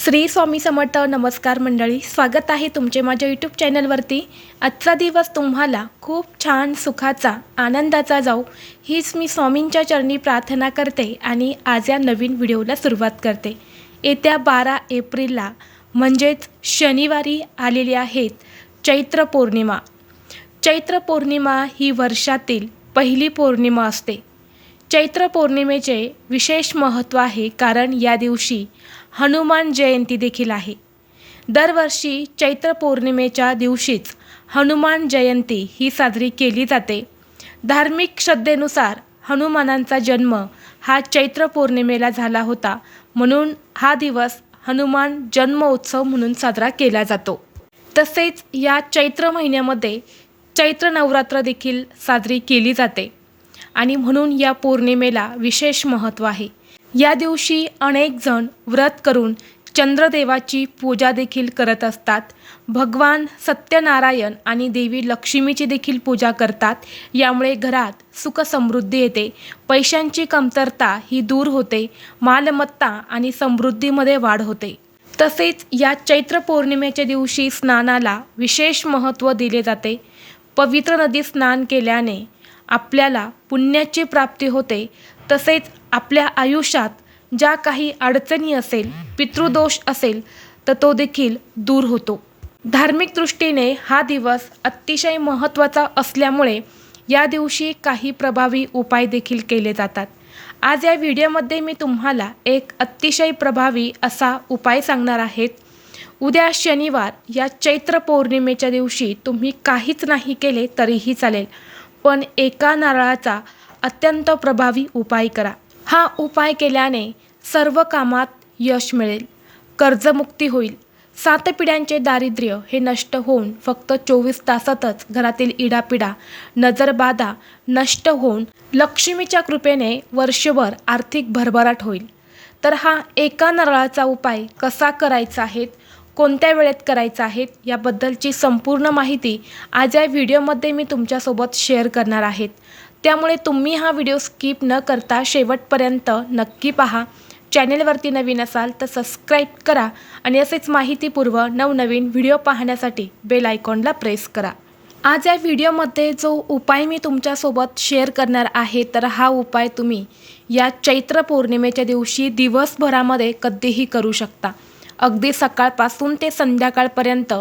श्री स्वामी समर्थ नमस्कार मंडळी स्वागत आहे तुमचे माझ्या यूट्यूब चॅनलवरती. आजचा दिवस तुम्हाला खूप छान सुखाचा आनंदाचा जाऊ हीच मी स्वामींच्या चरणी प्रार्थना करते आणि आज या नवीन व्हिडिओला सुरुवात करते. येत्या बारा एप्रिलला म्हणजेच शनिवारी आलेली आहेत चैत्र पौर्णिमा. चैत्र पौर्णिमा ही वर्षातील पहिली पौर्णिमा असते. चैत्र पौर्णिमेचे विशेष महत्त्व आहे कारण या दिवशी हनुमान जयंती देखील आहे. दरवर्षी चैत्र पौर्णिमेच्या दिवशीच हनुमान जयंती ही साजरी केली जाते. धार्मिक श्रद्धेनुसार हनुमानांचा जन्म हा चैत्र पौर्णिमेला झाला होता. म्हणून हा दिवस हनुमान जन्मोत्सव म्हणून साजरा केला जातो. तसेच या चैत्र महिन्यामध्ये चैत्र नवरात्र देखील साजरी केली जाते. आणि म्हणून या पौर्णिमेला विशेष महत्त्व आहे. या दिवशी अनेक जण व्रत करून चंद्रदेवाची पूजा देखील करत असतात. भगवान सत्यनारायण आणि देवी लक्ष्मीची देखील पूजा करतात. यामुळे घरात सुख समृद्धी येते. पैशांची कमतरता ही दूर होते. मालमत्ता आणि समृद्धीमध्ये वाढ होते. तसेच या चैत्र पौर्णिमेच्या दिवशी स्नानाला विशेष महत्त्व दिले जाते. पवित्र नदी स्नान केल्याने आपल्याला पुण्याची प्राप्ती होते. तसेच आपल्या आयुष्यात ज्या काही अडचणी असेल पितृदोष असेल तर तो देखील दूर होतो. धार्मिक दृष्टीने हा दिवस अतिशय महत्त्वाचा असल्यामुळे या दिवशी काही प्रभावी उपाय देखील केले जातात. आज या व्हिडिओमध्ये मी तुम्हाला एक अतिशय प्रभावी असा उपाय सांगणार आहेत. उद्या शनिवार या चैत्र पौर्णिमेच्या दिवशी तुम्ही काहीच नाही केले तरीही चालेल पण एका नारळाचा अत्यंत प्रभावी उपाय करा. हा उपाय केल्याने सर्व कामात यश मिळेल. कर्जमुक्ती होईल. सात पिढ्यांचे दारिद्र्य हे नष्ट होऊन फक्त चोवीस तासातच घरातील इडापिडा नजरबाधा नष्ट होऊन लक्ष्मीच्या कृपेने वर्षभर आर्थिक भरभराट होईल. तर हा एका नारळाचा उपाय कसा करायचा आहे कोणत्या वेळेत करायचा आहे याबद्दलची संपूर्ण माहिती आज या व्हिडिओमध्ये मी तुमच्यासोबत शेअर करणार आहेत त्यामुळे तुम्ही हा व्हिडिओ स्किप न करता शेवटपर्यंत नक्की पहा. चॅनेलवरती नवीन असाल तर सबस्क्राईब करा आणि असेच माहितीपूर्व नवनवीन व्हिडिओ पाहण्यासाठी बेल आयकॉनला प्रेस करा. आज या व्हिडिओमध्ये जो उपाय मी तुमच्यासोबत शेअर करणार आहे तर हा उपाय तुम्ही या चैत्र पौर्णिमेच्या दिवशी दिवसभरामध्ये कधीही करू शकता. अगदी सकाळपासून ते संध्याकाळपर्यंत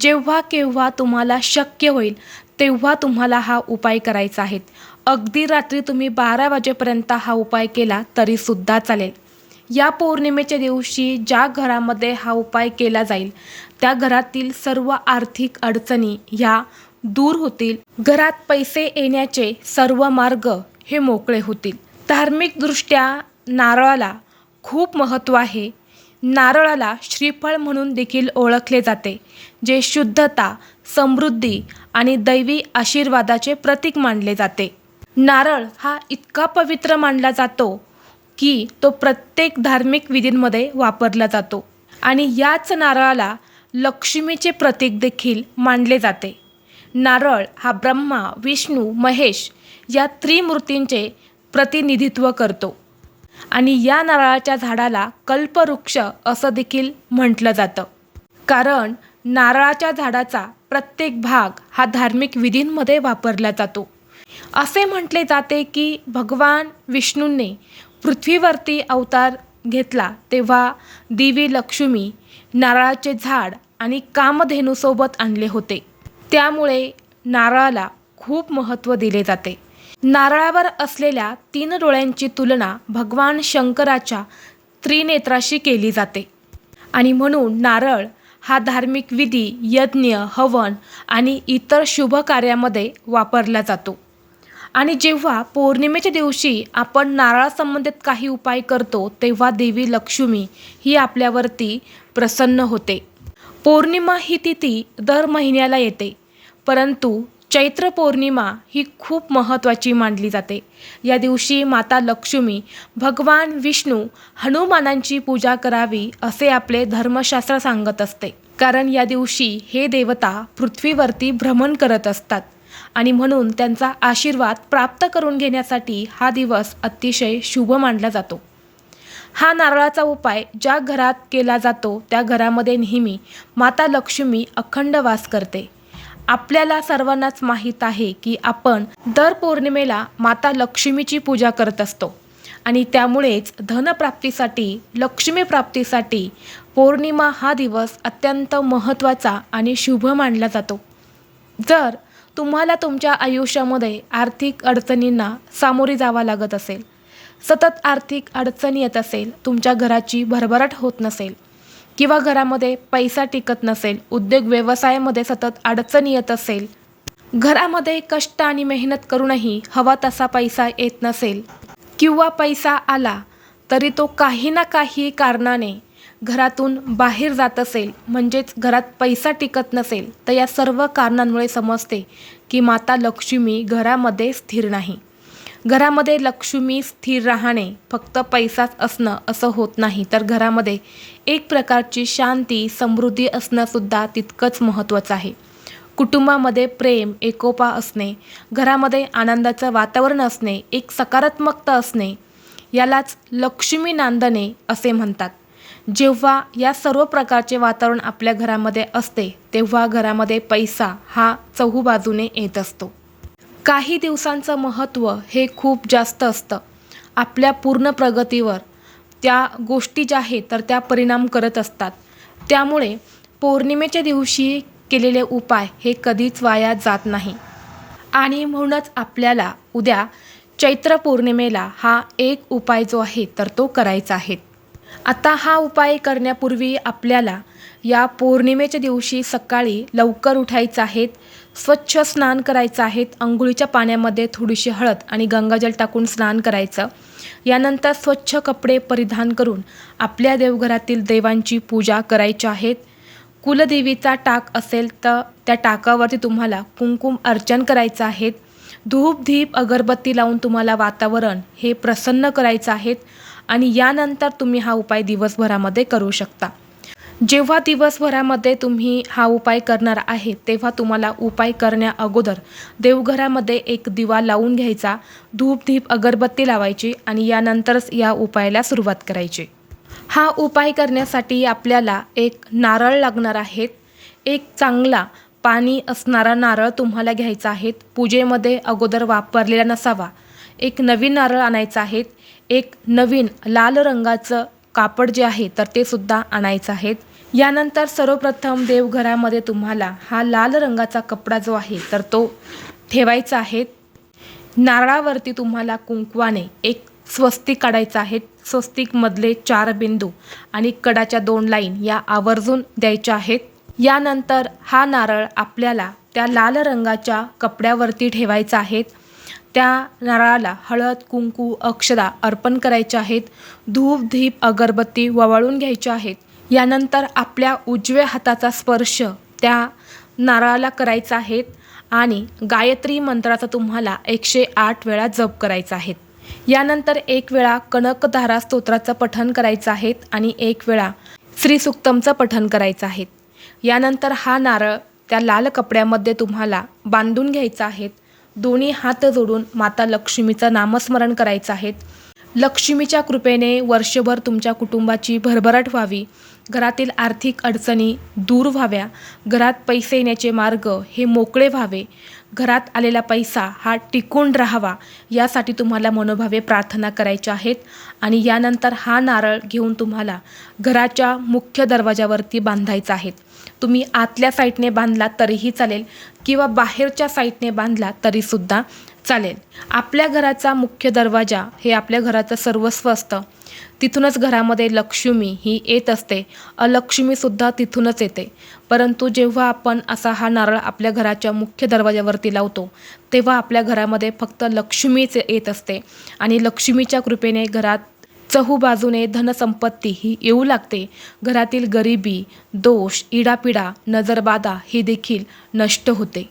जेव्हा केव्हा तुम्हाला शक्य होईल तेव्हा तुम्हाला हा उपाय करायचा आहे. अगदी रात्री तुम्ही बारा वाजेपर्यंत हा उपाय केला तरीसुद्धा चालेल. या पौर्णिमेच्या दिवशी ज्या घरामध्ये हा उपाय केला जाईल त्या घरातील सर्व आर्थिक अडचणी ह्या दूर होतील. घरात पैसे येण्याचे सर्व मार्ग हे मोकळे होतील. धार्मिकदृष्ट्या नारळाला खूप महत्त्व आहे. नारळाला श्रीफळ म्हणून देखील ओळखले जाते जे शुद्धता समृद्धी आणि दैवी आशीर्वादाचे प्रतीक मानले जाते. नारळ हा इतका पवित्र मानला जातो की तो प्रत्येक धार्मिक विधींमध्ये वापरला जातो आणि याच नारळाला लक्ष्मीचे प्रतीक देखील मानले जाते. नारळ हा ब्रह्मा विष्णू महेश या त्रिमूर्तींचे प्रतिनिधित्व करतो. आणि या नारळाच्या झाडाला कल्पवृक्ष असं देखील म्हटलं जातं. कारण नारळाच्या झाडाचा प्रत्येक भाग हा धार्मिक विधींमध्ये वापरला जातो. असे म्हटले जाते की भगवान विष्णूंनी पृथ्वीवरती अवतार घेतला तेव्हा देवी लक्ष्मी नारळाचे झाड आणि कामधेनूसोबत आणले होते. त्यामुळे नारळाला खूप महत्त्व दिले जाते. नारळावर असलेल्या तीन डोळ्यांची तुलना भगवान शंकराच्या त्रिनेत्राशी केली जाते. आणि म्हणून नारळ हा धार्मिक विधी यज्ञ हवन आणि इतर शुभ कार्यामध्ये वापरला जातो. आणि जेव्हा पौर्णिमेच्या दिवशी आपण नारळासंबंधित काही उपाय करतो तेव्हा देवी लक्ष्मी ही आपल्यावरती प्रसन्न होते. पौर्णिमा ही तिथी दर महिन्याला येते परंतु चैत्र पौर्णिमा ही खूप महत्त्वाची मानली जाते. या दिवशी माता लक्ष्मी भगवान विष्णू हनुमानांची पूजा करावी असे आपले धर्मशास्त्र सांगत असते. कारण या दिवशी हे देवता पृथ्वीवरती भ्रमण करत असतात आणि म्हणून त्यांचा आशीर्वाद प्राप्त करून घेण्यासाठी हा दिवस अतिशय शुभ मानला जातो. हा नारळाचा उपाय ज्या घरात केला जातो त्या घरामध्ये नेहमी माता लक्ष्मी अखंड वास करते. आपल्याला सर्वांनाच माहीत आहे की आपण दर पौर्णिमेला माता लक्ष्मीची पूजा करत असतो. आणि त्यामुळेच धनप्राप्तीसाठी लक्ष्मीप्राप्तीसाठी पौर्णिमा हा दिवस अत्यंत महत्त्वाचा आणि शुभ मानला जातो. जर तुम्हाला तुमच्या आयुष्यामध्ये आर्थिक अडचणींना सामोरे जावा लागत असेल सतत आर्थिक अडचण येत असेल तुमच्या घराची भरभराट होत नसेल किंवा घरामध्ये पैसा टिकत नसेल उद्योग व्यवसायामध्ये सतत अडचण येत असेल घरामध्ये कष्ट आणि मेहनत करूनही हवा तसा पैसा येत नसेल किंवा पैसा आला तरी तो काही ना काही कारणाने घरातून बाहेर जात असेल म्हणजेच घरात पैसा टिकत नसेल तर या सर्व कारणांमुळे समजते की माता लक्ष्मी घरामध्ये स्थिर नाही. घरामध्ये लक्ष्मी स्थिर राहणे फक्त पैसाच असणं असं होत नाही. तर घरामध्ये एक प्रकारची शांती समृद्धी असणंसुद्धा तितकंच महत्त्वाचं आहे. कुटुंबामध्ये प्रेम एकोपा असणे घरामध्ये आनंदाचं वातावरण असणे एक सकारात्मकता असणे यालाच लक्ष्मी नांदणे असे म्हणतात. जेव्हा या सर्व प्रकारचे वातावरण आपल्या घरामध्ये असते तेव्हा घरामध्ये पैसा हा चहूबाजूने येत असतो. काही दिवसांचं महत्त्व हे खूप जास्त असतं. आपल्या पूर्ण प्रगतीवर त्या गोष्टी ज्या आहेत तर त्या परिणाम करत असतात. त्यामुळे पौर्णिमेच्या दिवशी केलेले उपाय हे कधीच वाया जात नाही. आणि म्हणूनच आपल्याला उद्या चैत्र पौर्णिमेला हा एक उपाय जो आहे तर तो करायचा आहे. आता हा उपाय करण्यापूर्वी आपल्याला या पौर्णिमेच्या दिवशी सकाळी लवकर उठायचं आहेत स्वच्छ स्नान करायचं आहे अंघोळीच्या पाण्यामध्ये थोडीशी हळद आणि गंगाजल टाकून स्नान करायचं. यानंतर स्वच्छ कपडे परिधान करून आपल्या देवघरातील देवांची पूजा करायची आहेत. कुलदेवीचा टाक असेल तर त्या टाकावरती तुम्हाला कुंकुम अर्चन करायचं आहेत. धूप धीप अगरबत्ती लावून तुम्हाला वातावरण हे प्रसन्न करायचं आहेत आणि यानंतर तुम्ही हा उपाय दिवसभरामध्ये करू शकता. जेव्हा दिवसभरामध्ये तुम्ही हा उपाय करणार आहे तेव्हा तुम्हाला उपाय करण्या अगोदर देवघरामध्ये एक दिवा लावून घ्यायचा धूप धीप अगरबत्ती लावायची आणि यानंतरच या उपायाला सुरुवात करायची. हा उपाय करण्यासाठी आपल्याला एक नारळ लागणार आहेत एक चांगला पाणी असणारा नारळ तुम्हाला घ्यायचा आहे पूजेमध्ये अगोदर वापरलेला नसावा. एक नवीन नारळ आणायचा आहे एक नवीन लाल रंगाचं कापड जे आहे तर ते सुद्धा आणायचं आहेत. यानंतर सर्वप्रथम देवघरामध्ये तुम्हाला हा लाल रंगाचा कपडा जो आहे तर तो ठेवायचा आहे. नारळावरती तुम्हाला कुंकवाने एक स्वस्तिक काढायचं आहे. स्वस्तिकमधले चार बिंदू आणि कडाच्या दोन लाईन या आवर्जून द्यायच्या आहेत. यानंतर हा नारळ आपल्याला त्या लाल रंगाच्या कपड्यावरती ठेवायचा आहे. त्या नारळाला हळद कुंकू अक्षदा अर्पण करायच्या आहेत. धूप धीप अगरबत्ती ववाळून घ्यायच्या आहेत. यानंतर आपल्या उजव्या हाताचा स्पर्श त्या नारळाला करायचा आहे आणि गायत्री मंत्राचा तुम्हाला एकशे आठ वेळा जप करायचा आहे. यानंतर एक वेळा कनकधारा स्तोत्राचं पठण करायचं आहे आणि एक वेळा श्रीसुक्तमचं पठण करायचं आहे. यानंतर हा नारळ त्या लाल कपड्यामध्ये तुम्हाला बांधून घ्यायचा आहे. दोन्ही हात जोडून माता लक्ष्मीचं नामस्मरण करायचं आहे. लक्ष्मीच्या कृपेने वर्षभर तुमच्या कुटुंबाची भरभराट व्हावी. घरातील आर्थिक अडचणी दूर व्हाव्या. घरात पैसे येण्याचे मार्ग हे मोकळे व्हावे. घरात आलेला पैसा हा टिकून राहावा यासाठी तुम्हाला मनोभावे प्रार्थना करायच्या आहेत आणि यानंतर हा नारळ घेऊन तुम्हाला घराच्या मुख्य दरवाजावरती बांधायचा आहे. तुम्ही आतल्या साईडने बांधला तरीही चालेल किंवा बाहेरच्या साईडने बांधला तरीसुद्धा चालेल. आपल्या घराचा मुख्य दरवाजा हे आपल्या घराचं सर्वस्व असतं. तिथूनच घरामध्ये लक्ष्मी ही येत असते. अलक्ष्मीसुद्धा तिथूनच येते. परंतु जेव्हा आपण असा हा नारळ आपल्या घराच्या मुख्य दरवाजावरती लावतो तेव्हा आपल्या घरामध्ये फक्त लक्ष्मीच येत असते आणि लक्ष्मीच्या कृपेने घरात चहूबाजूने धनसंपत्ती ही येऊ लागते. घरातील गरिबी दोष इडापिडा नजरबाधा ही देखील नष्ट होते.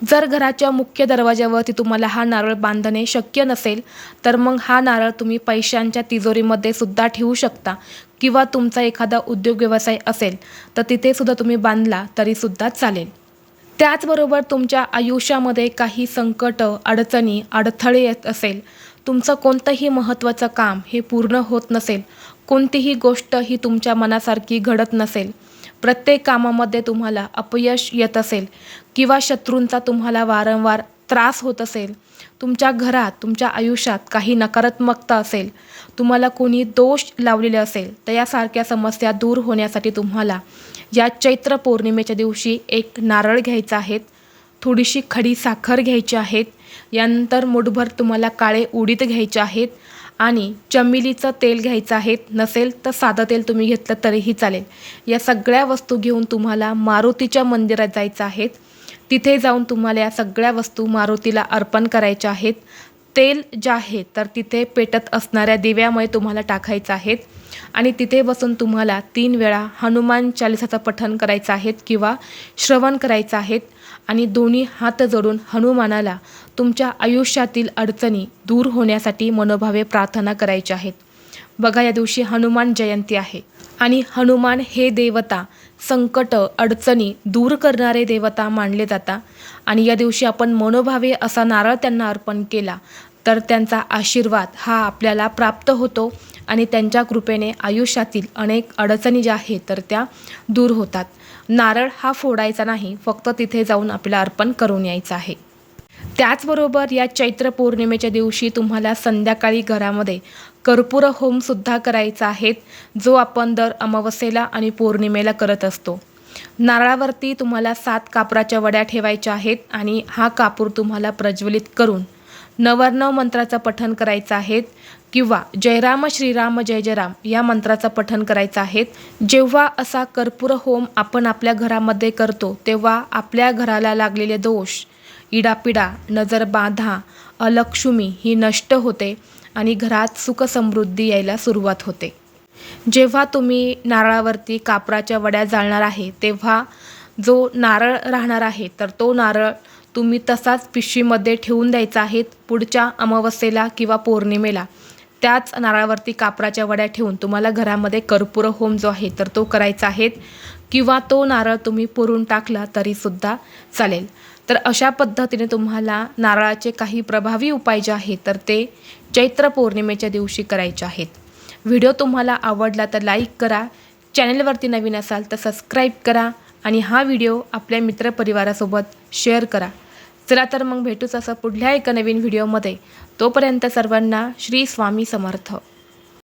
जर घराच्या मुख्य दरवाजावरती तुम्हाला हा नारळ बांधणे शक्य नसेल तर मग हा नारळ तुम्ही पैशांच्या तिजोरीमध्ये सुद्धा ठेवू शकता. किंवा तुमचा एखादा उद्योग व्यवसाय असेल तर तिथे सुद्धा तुम्ही बांधला तरीसुद्धा चालेल. त्याचबरोबर तुमच्या आयुष्यामध्ये काही संकट अडचणी अडथळे येत असेल तुमचं कोणतंही महत्त्वाचं काम हे पूर्ण होत नसेल कोणतीही गोष्ट ही तुमच्या मनासारखी घडत नसेल प्रत्येक कामामध्ये तुम्हाला अपयश येत असेल किंवा शत्रूंचा तुम्हाला वारंवार त्रास होत असेल तुमच्या घरात तुमच्या आयुष्यात काही नकारात्मकता असेल तुम्हाला कोणी दोष लावलेले असेल तर यासारख्या समस्या दूर होण्यासाठी तुम्हाला या चैत्र पौर्णिमेच्या दिवशी एक नारळ घ्यायचा आहे थोडीशी खडी साखर घ्यायची आहेत यानंतर मुठभर तुम्हाला काळे उडीत घ्यायचे आहेत आणि चमेलीचं तेल घ्यायचं आहे नसेल तर साधं तेल तुम्ही घेतलं तरीही चालेल. या सगळ्या वस्तू घेऊन तुम्हाला मारुतीच्या मंदिरात जायचं आहे. तिथे जाऊन तुम्हाला या सगळ्या वस्तू मारुतीला अर्पण करायच्या आहेत. तेल जे आहे तर तिथे पेटत असणाऱ्या दिव्यामुळे तुम्हाला टाकायचं आहेत आणि तिथे बसून तुम्हाला तीन वेळा हनुमान चालिसाचं पठण करायचं आहेत किंवा श्रवण करायचं आहेत आणि दोन्ही हात जोडून हनुमानाला तुमच्या आयुष्यातील अडचणी दूर होण्यासाठी मनोभावे प्रार्थना करायच्या आहेत. बघा या दिवशी हनुमान जयंती आहे आणि हनुमान हे देवता संकट अडचणी दूर करणारे देवता मानले जातात आणि या दिवशी आपण मनोभावे असा नारळ त्यांना अर्पण केला तर त्यांचा आशीर्वाद हा आपल्याला प्राप्त होतो आणि त्यांच्या कृपेने आयुष्यातील अनेक अडचणी ज्या आहेत तर त्या दूर होतात. नारळ हा फोडायचा नाही फक्त तिथे जाऊन आपल्याला अर्पण करून यायचं आहे. त्याचबरोबर या चैत्र पौर्णिमेच्या दिवशी तुम्हाला संध्याकाळी घरामध्ये कर्पूर होमसुद्धा करायचा आहे जो आपण दर अमावस्येला आणि पौर्णिमेला करत असतो. नारळावरती तुम्हाला सात कापराच्या वड्या ठेवायच्या आहेत आणि हा कापूर तुम्हाला प्रज्वलित करून नवर्ण मंत्राचं पठण करायचं आहे. किंवा जयराम श्रीराम जय जयराम या मंत्राचं पठन करायचं आहे. जेव्हा असा कर्पूर होम आपण आपल्या घरामध्ये करतो तेव्हा आपल्या घराला लागलेले दोष इडापिडा नजर बाधा अलक्ष्मी ही नष्ट होते आणि घरात सुखसमृद्धी यायला सुरुवात होते. जेव्हा तुम्ही नारळावरती कापराच्या वड्या जाळणार आहे तेव्हा जो नारळ राहणार आहे तर तो नारळ तुम्ही तसाच पिशवीमध्ये ठेवून द्यायचा आहे पुढच्या अमावस्येला किंवा पौर्णिमेला. त्याच नारळावरती कापराच्या वड्या ठेवून तुम्हाला घरामध्ये कर्पूर होम जो आहे तर तो करायचा आहे. किंवा तो नारळ तुम्ही पुरून टाकला तरीसुद्धा चालेल. तर अशा पद्धतीने तुम्हाला नारळाचे काही प्रभावी उपाय जे आहेत तर ते चैत्र पौर्णिमेच्या दिवशी करायचे आहेत. व्हिडिओ तुम्हाला आवडला तर लाईक करा. चॅनलवरती नवीन असाल तर सबस्क्राईब करा. आणि हा व्हिडिओ आपल्या मित्रपरिवारासोबत शेअर करा. चला तर मग भेटूच असं पुढल्या एका नवीन व्हिडिओमध्ये. तोपर्यंत सर्वांना श्री स्वामी समर्थ.